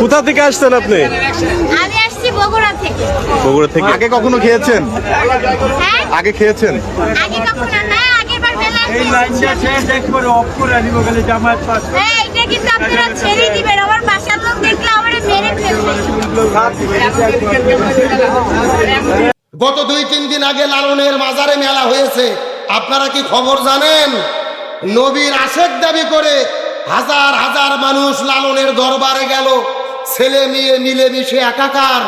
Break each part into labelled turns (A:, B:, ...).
A: কোথা থেকে আসছেন আপনি?
B: আমি আসছি বগুড়া থেকে।
A: বগুড়া থেকে।
C: আগে কখনো খেয়েছেন?
B: হ্যাঁ?
C: আগে খেয়েছেন?
B: আগে কখনো না বার
D: এই লাইনটা শেষ একবারে অফ করে দিব গেলে জামায়াত পাস
B: হ্যাঁ এটা কিন্তু আপনারা ছেড়ে দিবেন। আমার বাসার লোক দেখলে আমার মেরে ফেলবে।
E: গত দুই তিন দিন আগে লালনের মাজারে মেলা হয়েছে। আপনারা কি খবর জানেন? নবীর আশেক দাবি করে হাজার হাজার মানুষ লালনের দরবারে গেল। ছেলে মেয়ে মিলেমিশে একাকার,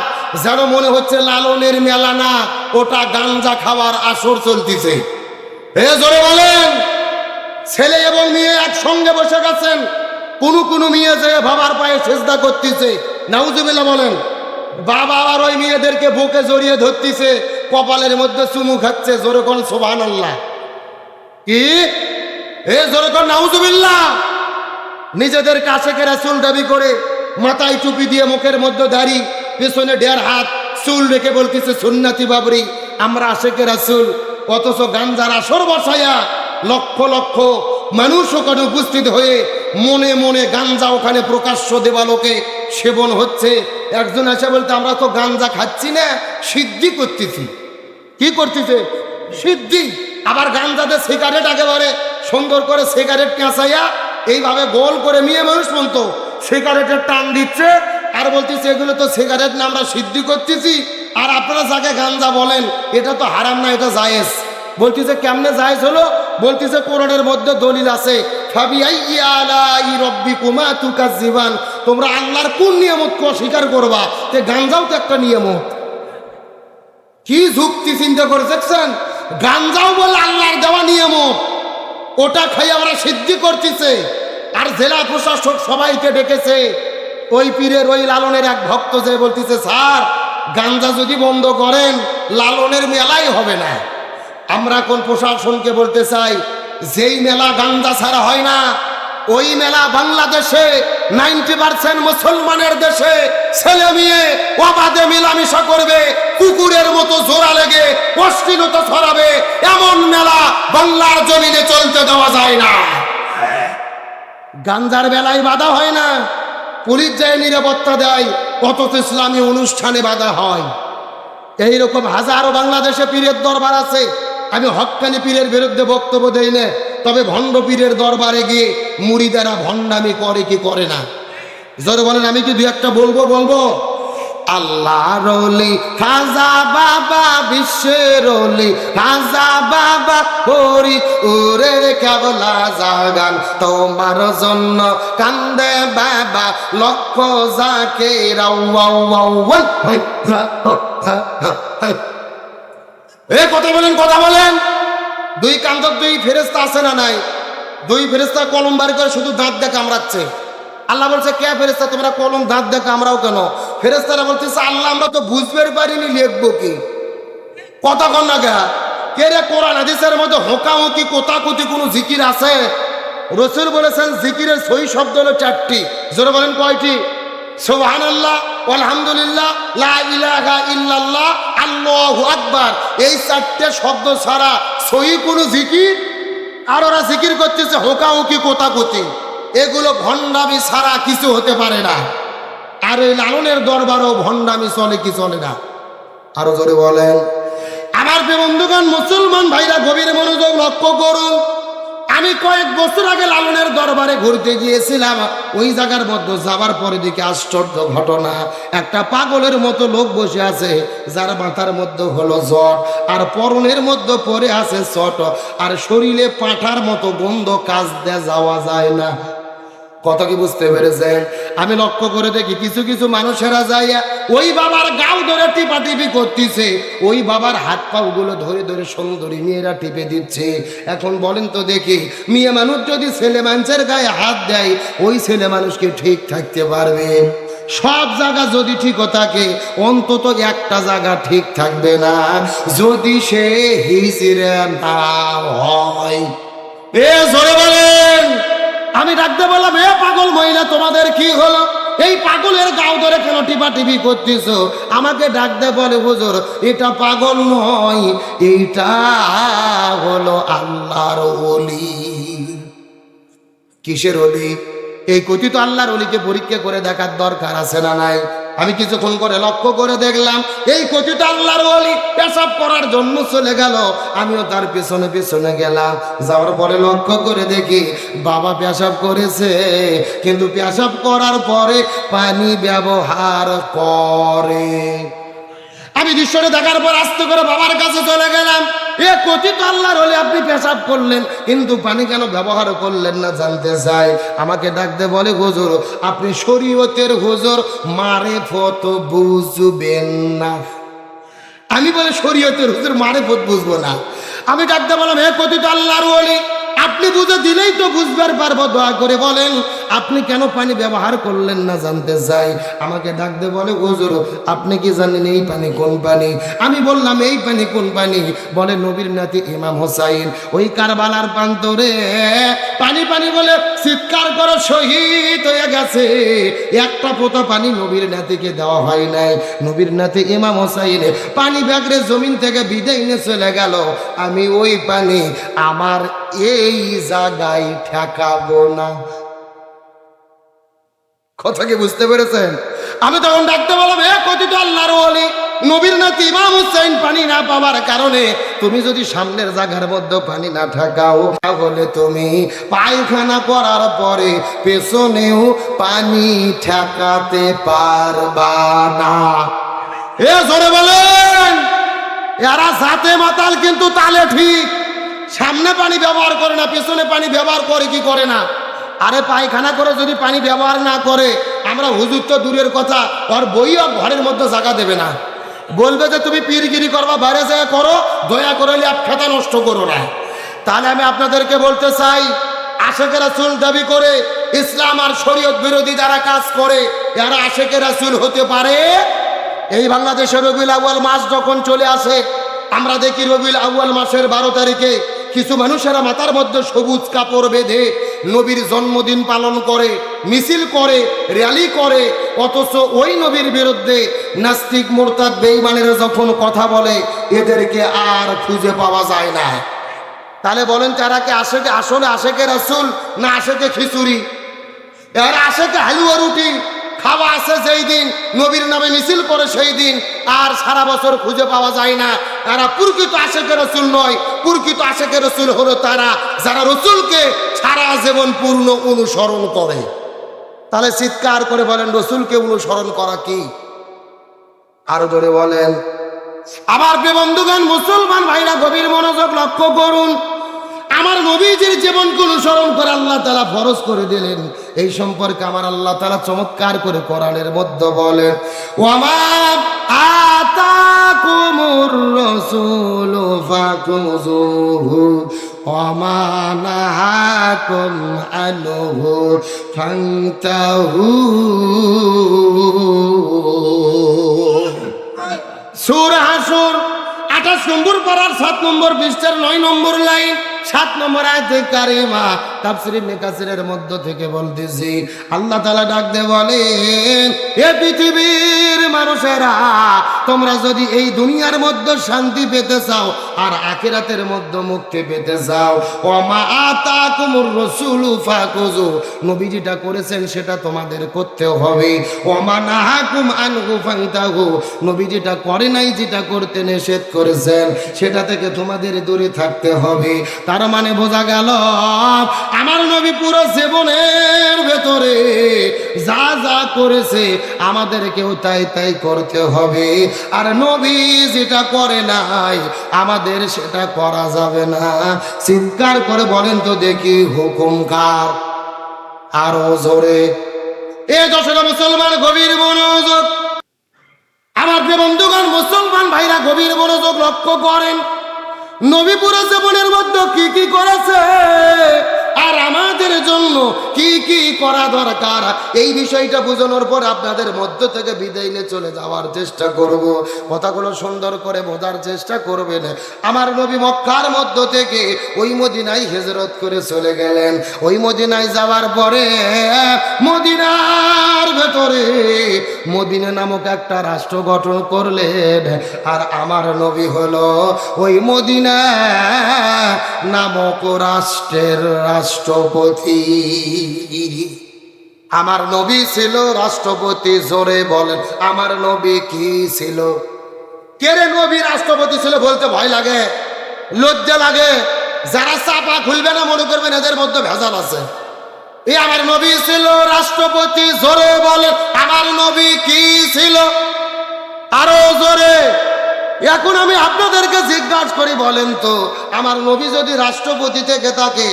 E: যেন মনে হচ্ছে লালনের মেলা না, ওটা গাঞ্জা খাওয়ার আসর চলতেছে। এ জোরে বলেন, ছেলে এবং মেয়ে একসঙ্গে বসে গেছেন, কোনো কোনো মেয়ে যে বাবার পায়ে সেজদা করতেছে, নাউজুবিল্লাহ বলেন, বাবা আবার ওই মেয়েদেরকে বুকে জড়িয়ে ধরতিছে, কপালের মধ্যে চুমু খাচ্ছে, জোরে কোন সোভান কি? এ জোরে কোন নাউজুবিল্লাহ। নিজেদের কাছে রাসুল দাবি করে মাথায় টুপি দিয়ে মুখের মধ্যে দাড়ি, পেছনে দেড় হাত, চুল রেখে বলতেছে, সুন্নাতি বাবরি, আমরা আশেকে রাসুল। অথচ গাঞ্জার আসর বসাইয়া লক্ষ লক্ষ মানুষ ওখানে উপস্থিত হয়ে মনে মনে গাঞ্জা ওখানে প্রকাশ্য দেবালোকে সেবন হচ্ছে। একজন এসে বলতে, আমরা তো গাঞ্জা খাচ্ছি না, সিদ্ধি করতেছি। কি করতেছে? সিদ্ধি। আবার গাঞ্জাতে সিগারেট একেবারে সুন্দর করে সিগারেট কেঁচাইয়া এইভাবে গোল করে মেয়ে মানুষ বলতো সিগারেটের টান দিচ্ছে, আর বলতেছে, এগুলো তো সিগারেট না, আমরা সিদ্ধি করতেছি। আর আপনারা যাকে গাঞ্জা বলেন, এটা তো হারাম না, এটা জায়েজ। বলতেছে, কেমনে জায়েজ হলো? বলতেছে, কোরআনের মধ্যে দলিল আছে তুকাজ্জিবান। তোমরা আল্লাহর কোন নিয়ামতকে অস্বীকার করবা? তে গাঞ্জাও তো একটা নিয়ামত। কি যুক্তি চিন্তা করে দেখছেন? গাঞ্জাও বলে আল্লাহর দেওয়া নিয়ামত। ওটা খাই আমরা সিদ্ধি করতেছে। আর জেলা প্রশাসক সবাইকে ডেকেছে। ওই পীরের ওই লালনের এক ভক্ত যে বলতেছে, স্যার, গাঞ্জা যদি বন্ধ করেন, লালনের মেলাই হবে না। আমরা কোন প্রশাসনকে বলতে চাই, যেই মেলা গাঞ্জা ছাড়া হয় না, ওই মেলা বাংলাদেশে নাইনটি পার্সেন্ট মুসলমানের দেশে ছেলে মেয়ে অবাধে মেলামেশা করবে, কুকুরের মতো জোড়া লেগে অশ্লীলতা ছড়াবে, এমন মেলা বাংলার জমিনে চলতে দেওয়া যায় না। গাঞ্জার বেলায় বাধা হয় না। পুলিশ যায় নিরাপত্তা দেয়, অথচ ইসলামী অনুষ্ঠানে বাধা হয়। এই রকম হাজারো বাংলাদেশে পীরের দরবার আছে। আমি হকানি পীরের বিরুদ্ধে বক্তব্য দেই না, তবে ভণ্ড পীরের দরবারে গিয়ে মুড়িদারা ভণ্ডামি করে কি করে না? জোরে বলেন, আমি কি দু একটা বলব বলব? আল্লাহ রলি খাজা বাবা, বিশ্বের রলি খাজা বাবা করি উরে কেবলা জাগান। তোমার জন্য কান্দে বাবা, লক্ষ যাকে। এ কথা বলেন কথা বলেন। দুই কান্তর দুই ফেরেস্তা আছে না নাই? দুই ফেরেস্তা কলম বাড়ি করে শুধু দাঁত দিয়ে কামড়াচ্ছে। আল্লাহ বলছে, কে ফেরেস্তা তোমরা কলম দাঁত দিয়ে আমরাও কেন? ফেরেস্তারা বলতেছে, আল্লাহ, আমরা তো বুঝতে পারিনি, লিখব কি? কথা কন না গা কে রে কোরআন, হাদিসের মধ্যে হোকাহুকি, কোতাকুতি কোনো জিকির আছে? রসুল বলেছেন, জিকিরের সই শব্দ হলো চারটি। জোরে বলেন, কয়টি? সোহান আল্লাহ আলহামদুলিল্লাহ ইল্লাল্লাহ, আল্লাহু আকবার। এই চারটে শব্দ ছাড়া সহি কোনো জিকির? আর ওরা জিকির করতেছে, হোকাহুকি, কোতাকুতি। এগুলো ভণ্ডামি ছাড়া কিছু হতে পারে না। আর এই লালনের দরবারও ভণ্ডামি চলে কি চলে না। আরও জোরে বলেন। আমার বন্ধুগণ, মুসলমান ভাইরা, গভীর মনোযোগ লক্ষ্য করুন। আমি কয়েক বছর আগে লালনের দরবারে ঘুরতে গিয়েছিলাম। ওই জায়গার মধ্যে যাবার পরে দিকে আশ্চর্য ঘটনা। একটা পাগলের মতো লোক বসে আছে, যার মাথার মধ্যে হলো জ্বর আর পরনের মধ্যে পরে আছে চট আর শরীরে পাঠার মতো গন্ধ কাজ দিয়ে যাওয়া যায় না। কথা কি বুঝতে পেরেছেন? আমি লক্ষ্য করে দেখি কিছু কিছু মানুষেরা যাইয়া ওই বাবার গাও ধরে টিপা টিপি করতেছে। ওই বাবার হাত পাও গুলো ধরে ধরে সুন্দরী মেয়েরা টিপে দিচ্ছে। এখন বলেন তো দেখি, মেয়ে মানুষ যদি ছেলে মানুষের গায়ে হাত দেয়, ওই ছেলে মানুষকে ঠিক থাকতে পারবে? সব জায়গা যদি ঠিক থাকে, অন্তত একটা জায়গা ঠিক থাকবে না। যদি সে হিসিরে না হয়। জোরে বলেন। আমি ডাকতে বললাম, এ পাগল মহিলা, তোমাদের কি হলো? এই পাগলের গাও ধরে কেন টিপা টিপি করতেছ? আমাকে ডাকতে বলে, হুজুর, এটা পাগল নয়, এইটা হলো আল্লাহর অলি কিসের অলি এই কথিত আল্লাহর অলিকে পরীক্ষা করে দেখার দরকার আছে না নাই? আমি কিছুক্ষণ করে লক্ষ্য করে দেখলাম, এই কথিত আল্লাহর ওলি পেশাব করার জন্য চলে গেল। আমিও তার পেছনে পেছনে গেলাম। যাওয়ার পরে লক্ষ্য করে দেখি বাবা পেশাব করেছে। কিন্তু পেশাব করার পরে পানি ব্যবহার করে। আমি দৃশ্যটা দেখার পর আস্তে করে বাবার কাছে চলে গেলাম। এ কথিত আল্লাহর হলে আপনি পেশাব করলেন, কিন্তু পানি কেন ব্যবহার করলেন না জানতে চাই? আমাকে ডাকতে বলে, হুজুর, আপনি শরীয়তের হুজুর, মারে ফত বুঝবেন না। আমি বলে, শরীয়তের হুজুর, মারে ফত বুঝব না। আমি ডাকতে বললাম হে কথিত আল্লাহর ওলি আপনি বুঝে দিলেই তো বুঝবার পারব, দয়া করে বলেন, আপনি কেন পানি ব্যবহার করলেন না জানতে চাই? আমাকে ডাকতে বলে, হুজুর, আপনি কি জানেন এই পানি কোন পানি? আমি বললাম, এই পানি কোন পানি? বলে নবীর নাতি ইমাম হোসাইন, ওই কারবালার প্রান্তরে পানি পানি বলে চিৎকার করে শহীদ হয়ে গেছে। একটা পোতা পানি নবীর নাতিকে দেওয়া হয় নাই। নবীর নাতি ইমাম হোসাইন, পানি ব্যাগরে জমিন থেকে বিদায় নিয়ে চলে গেল। আমি ওই পানি আমার এই জায়গায় ঠেকাবো না। কথা কি বুঝতে পেরেছেন? আমি তখন ডাকতে বললাম, এ কথিত আল্লাহর ওলি নবীর নাতি ইমাম হুসাইন পানি না পাওয়ার কারণে তুমি যদি সামনের জায়গার মধ্যে পানি না ঠাকাও, তাহলে তুমি পায়খানা করার পরে পেছনেও পানি ঠেকাতে পারবা না। এ জোরে বলেন, এরা সাথে মাতাল কিন্তু তালে ঠিক সামনে পানি ব্যবহার করে না, পেছনে পানি ব্যবহার করে কি করে না? আরে পায়খানা করে যদি পানি ব্যবহার না করে, আমরা হুজুর তো দূরের কথা ওর বইও ঘরের মধ্যে জায়গা দেবে না। বলবে যে তুমি পীরগিরি করবা, বাইরে জায়গা করো, দয়া করে খাতা নষ্ট করো না। তাহলে আমি আপনাদেরকে বলতে চাই, আশেকের রাসুল দাবি করে, ইসলাম আর শরীয়ত বিরোধী যারা কাজ করে, এরা আশেকের রাসুল হতে পারে। এই বাংলাদেশের রবিউল আউয়াল মাস যখন চলে আসে, আমরা দেখি রবিউল আউয়াল মাসের বারো তারিখে কিছু মানুষেরা মাথার মধ্যে সবুজ কাপড় বেঁধে নবীর জন্মদিন পালন করে, মিছিল করে, র্যালি করে, অথচ ওই নবীর বিরুদ্ধে নাস্তিক, মোরতাদ বেইমানেরা যখন কথা বলে, এদেরকে আর খুঁজে পাওয়া যায় না। তাহলে বলেন তারা কি আসে আসলে আশেকে রাসুল না আশেকে খিচুড়ি? এর আশেকে হালুয়া রুটি, খাওয়া আছে যেই দিন, নবীর নামে মিছিল করে সেই দিন, আর সারা বছর খুঁজে পাওয়া যায় না। তারা প্রকৃত আশেকে রসুল নয়, প্রকৃত আশেকে রসুল হলো তারা যারা রসুলকে সারা জীবন পূর্ণ অনুসরণ করে। তাহলে চিৎকার করে বলেন, রসুলকে অনুসরণ করা কি? আরও জোরে বলেন আবার বন্ধুগণ, মুসলমান ভাইরা, গভীর মনোযোগ লক্ষ্য করুন। আমার নবীজির জীবনকে অনুসরণ করে আল্লাহ তারা ফরজ করে দিলেন। এই সম্পর্কে আমার আল্লাহ তালা চমৎকার করে কোরআনের মধ্যে বলেন ও আমার আতাকুমুর আঠাশ নম্বর পড়ার সাত নম্বর পৃষ্ঠার নয় নম্বর লাইন, সাত নম্বর আয়তে কারিমা তাফসির ইবনে কাসিরের মধ্য থেকে বলতেছি, আল্লাহ তাআলা ডাক দে বলেন, এ পৃথিবীর মানুষেরা, তোমরা যদি এই দুনিয়ার মধ্যে শান্তি পেতে চাও আর আখিরাতের মধ্যে মুক্তি পেতে চাও, ওমা আতাকুমুর রাসূলু ফাকুজু করেছেন, সেটা তোমাদের করতে হবে। নাহাকুম আনহু ফান্তাহু। নবী যেটা করে নাই যেটা করতে নিষেধ করেছেন, সেটা থেকে তোমাদের দূরে থাকতে হবে। তার মানে বোঝা গেল আমার নবী পুরো জীবনের ভেতরে যা যা করেছে আমাদেরকেও তাই তাই করতে হবে। আর নবী যেটা করে নাই, আমাদের সেটা করা যাবে না। চিৎকার করে বলেন তো দেখি হুকুম কার? আরও জোরে। এ দশটা মুসলমান গভীর মনোযোগ। আমার প্রিয় বন্ধুগণ, মুসলমান ভাইরা গভীর মনোযোগ লক্ষ্য করেন। নবী পুরো জীবনের মধ্যে কি কি করেছে? আর আমাদের জন্য কি কি করা দরকার? এই বিষয়টা বোঝানোর পর আপনাদের মধ্য থেকে বিদায় নিয়ে চলে যাওয়ার চেষ্টা করব। কথাগুলো সুন্দর করে বোঝার চেষ্টা করবেন। আমার নবী মক্কার মধ্য থেকে ওই মদিনায় হেজরত করে চলে গেলেন। ওই মদিনায় যাওয়ার পরে মদিনার ভেতরে মদিনা নামক একটা রাষ্ট্র গঠন করলেন। আর আমার নবী হলো ওই মদিনা নামক রাষ্ট্রের রাষ্ট্রপতি। আমার নবী ছিল রাষ্ট্রপতি, জোরে বলেন, আমার নবী কি ছিল? কে রে নবী রাষ্ট্রপতি ছিল বলতে ভয় লাগে? লজ্জা লাগে? যারা চাপা খুলবে না মনে করবেন এদের মধ্যে ভেজাল আছে। এই আমার নবী ছিল রাষ্ট্রপতি, জোরে বলেন, আমার নবী কি ছিল? আরও জোরে। এখন আমি আপনাদেরকে জিজ্ঞাসা করি বলেন তো, আমার নবী যদি রাষ্ট্রপতি থেকে থাকে,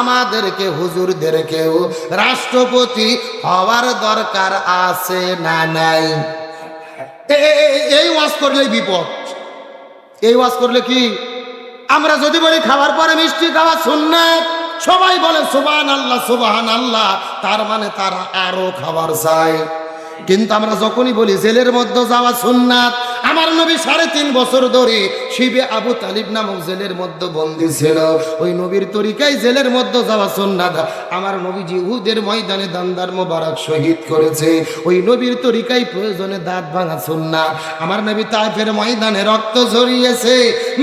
E: আমাদেরকে হুজুরদেরকেও রাষ্ট্রপতি হওয়ার দরকার আছে না নাই? এই ওয়াজ করলেই বিপদ। এই ওয়াজ করলে কি? আমরা যদি বলি খাবার পরে মিষ্টি খাওয়া সুন্নাত, সবাই বলে সুবান আল্লাহ সুবাহান আল্লাহ তার মানে তারা আরও খাবার চায়। কিন্তু আমরা যখনই বলি জেলের মধ্যে যাওয়া সুন্নাত, আমার নবী সাড়ে তিন বছর ধরে শিবে আবু তালিব নামক জেলের মধ্যে বন্দি ছিল। ওই নবীর তরিকায় জেলের মধ্যে যাওয়া সুন্নাত। আমার নবীজি উহুদের ময়দানে দান্দার মোবারক শহীদ করেছে। ওই নবীর তরিকায় প্রয়োজনে দাঁত ভাঙা সুন্নাত। আমার নবী তাইফের ময়দানে রক্ত ঝরিয়েছে।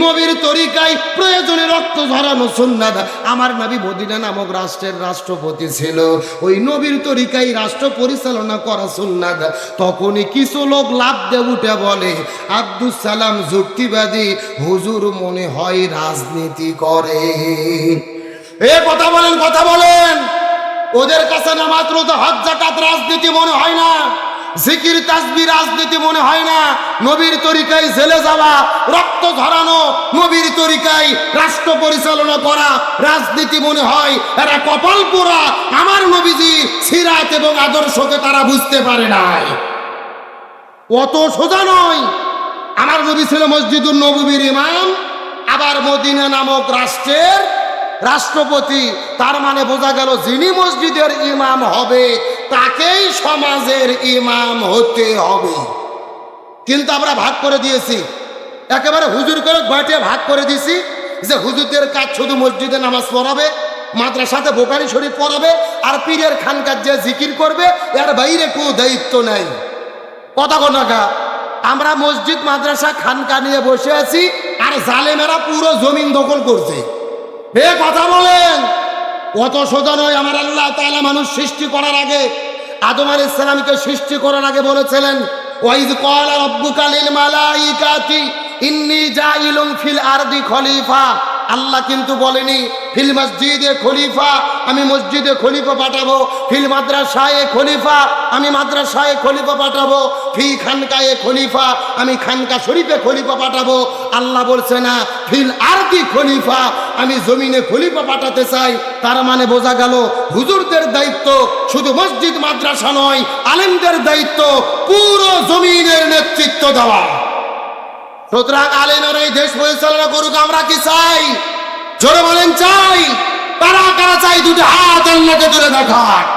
E: নবীর তরিকায় প্রয়োজনে রক্ত ঝরানো সুন্নাত। আমার নবী মদিনা নামক রাষ্ট্রের রাষ্ট্রপতি ছিল। ওই নবীর তরিকায় রাষ্ট্র পরিচালনা করা তখনই কিছু লোক লাভ উঠে বলে আব্দুল সালাম, যুক্তিবাদী। হুজুর মনে হয় রাজনীতি করে। এ কথা বলেন কথা বলেন। ওদের কাছে না মাত্র তো হজ রাজনীতি মনে হয় না। জিকির তাসবি রাজনীতি মনে হয় না। নবীর তরিকায় জেলে যাওয়া, রক্ত ঝরানো নবীর তরিকায় রাষ্ট্র পরিচালনা করা রাজনীতি মনে হয়, এরা কপাল পোড়া। আমার নবীজি সিরাত এবং আদর্শকে তারা বুঝতে পারে নাই। অত সোজা নয়। আমার নবী ছিল মসজিদুল নবীর ইমাম, আবার মদিনা নামক রাষ্ট্রের রাষ্ট্রপতি। তার মানে বোঝা গেল যিনি মসজিদের ইমাম হবে, তাকেই সমাজের ইমাম হতে হবে। কিন্তু আমরা ভাগ করে দিয়েছি। একেবারে হুজুর করে গয়টিয়ে ভাগ করে দিয়েছি যে হুজুরদের কাজ শুধু মসজিদে নামাজ পড়াবে, মাদ্রাসাতে বোকারি শরীফ পড়াবে, আর পীরের খানকার যে জিকির করবে, এর বাইরে কোনো দায়িত্ব নাই। কথা কোনাকা আমরা মসজিদ, মাদ্রাসা, খানকা নিয়ে বসে আছি, আর জালেমেরা পুরো জমিন দখল করছে। হে কথা বলেন কত সোজা নয়, আমার আল্লাহ তাআলা মানুষ সৃষ্টি করার আগে, আদম আলাইহিস সালামকে সৃষ্টি করার আগে বলেছিলেন ওয়াইজ ক্বালা রাব্বুকা লিল মালাইকাতি ইন্নী জাইলুম ফিল আরদি খলিফা। আল্লাহ কিন্তু বলেনি, ফিল মসজিদে খলিফা, আমি মসজিদে খলিফা পাঠাবো, ফিল মাদ্রাসায় খলিফা, আমি মাদ্রাসায় খলিফা পাঠাবো, ফি খানকায়ে খলিফা, আমি খানকা শরীফে খলিফা পাঠাবো। আল্লাহ বলছে না, ফিল আরদি খলিফা, আমি জমিনে খলিফা পাঠাতে চাই। তার মানে বোঝা গেল, হুজুরদের দায়িত্ব শুধু মসজিদ, মাদ্রাসা নয়, আলেমদের দায়িত্ব পুরো জমিনের নেতৃত্ব দেওয়া। সুতরাং আলেমের এই দেশ পরিচালনা করুক, আমরা কি চাই? জোরে বলেন, চাই। তারা কারা চাই? দুটো হাত আল্লাহকে তুলে দেখায়